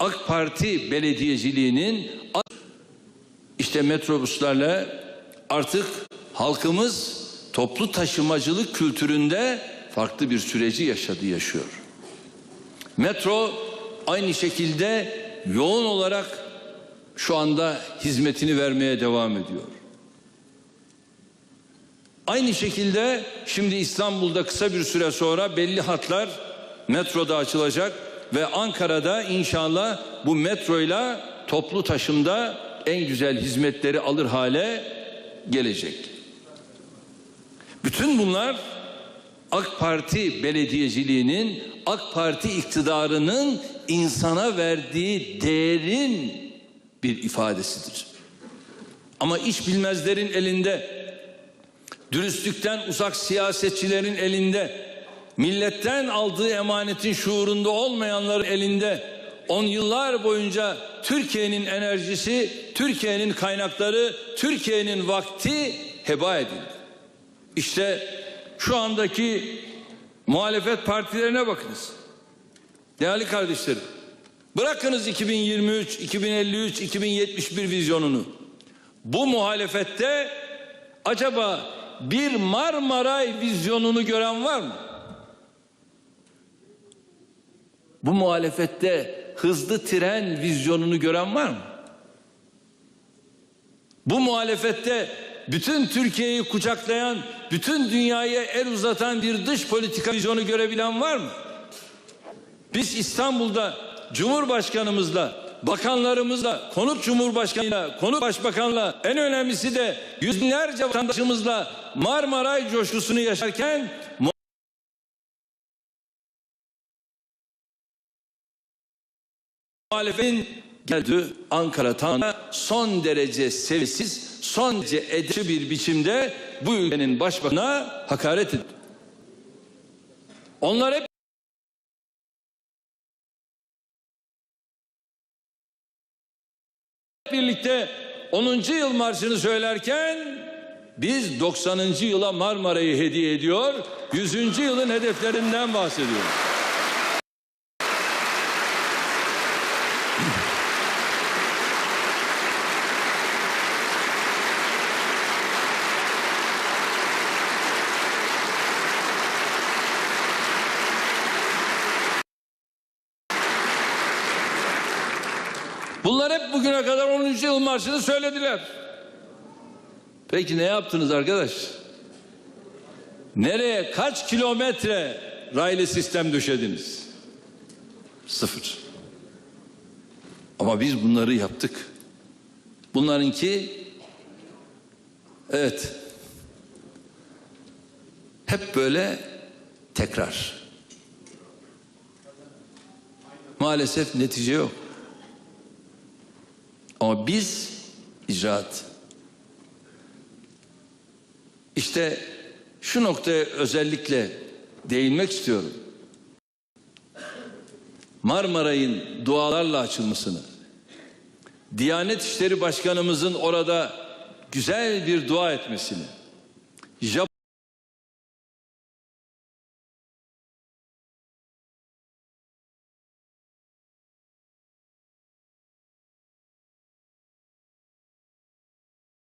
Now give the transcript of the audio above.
AK Parti belediyeciliğinin işte metrobüslerle artık halkımız toplu taşımacılık kültüründe farklı bir süreci yaşadı yaşıyor. Metro aynı şekilde yoğun olarak şu anda hizmetini vermeye devam ediyor. Aynı şekilde şimdi İstanbul'da kısa bir süre sonra belli hatlar metroda açılacak ve Ankara'da inşallah bu metroyla toplu taşımda en güzel hizmetleri alır hale gelecek. Bütün bunlar AK Parti belediyeciliğinin, AK Parti iktidarının insana verdiği değerin bir ifadesidir. Ama iş bilmezlerin elinde, dürüstlükten uzak siyasetçilerin elinde, milletten aldığı emanetin şuurunda olmayanların elinde, on yıllar boyunca Türkiye'nin enerjisi, Türkiye'nin kaynakları, Türkiye'nin vakti heba edildi. İşte şu andaki muhalefet partilerine bakınız. Değerli kardeşlerim, bırakınız 2023, 2053, 2071 vizyonunu. Bu muhalefette acaba bir Marmaray vizyonunu gören var mı? Bu muhalefette hızlı tren vizyonunu gören var mı? Bu muhalefette bütün Türkiye'yi kucaklayan, bütün dünyaya el uzatan bir dış politika vizyonu görebilen var mı? Biz İstanbul'da Cumhurbaşkanımızla, bakanlarımızla, konuk Cumhurbaşkanıyla, konuk Başbakanla, en önemlisi de yüz binlerce vatandaşımızla Marmaray coşkusunu yaşarken muhalefetin geldi Ankara tam son derece sevsiz, son derece edepli bir biçimde bu ülkenin başbakanına hakaret etti. Onlar hep birlikte 10. yıl marşını söylerken biz 90. yıla Marmara'yı hediye ediyor, 100. yılın hedeflerinden bahsediyoruz. Bunlar hep bugüne kadar 10. yıl marşını söylediler. Peki ne yaptınız arkadaş? Nereye kaç kilometre raylı sistem döşediniz? Sıfır. Ama biz bunları yaptık. Bunlarınki evet hep böyle tekrar. Maalesef netice yok. Ama biz icraat. İşte şu noktaya özellikle değinmek istiyorum. Marmaray'ın dualarla açılmasını, Diyanet İşleri Başkanımızın orada güzel bir dua etmesini,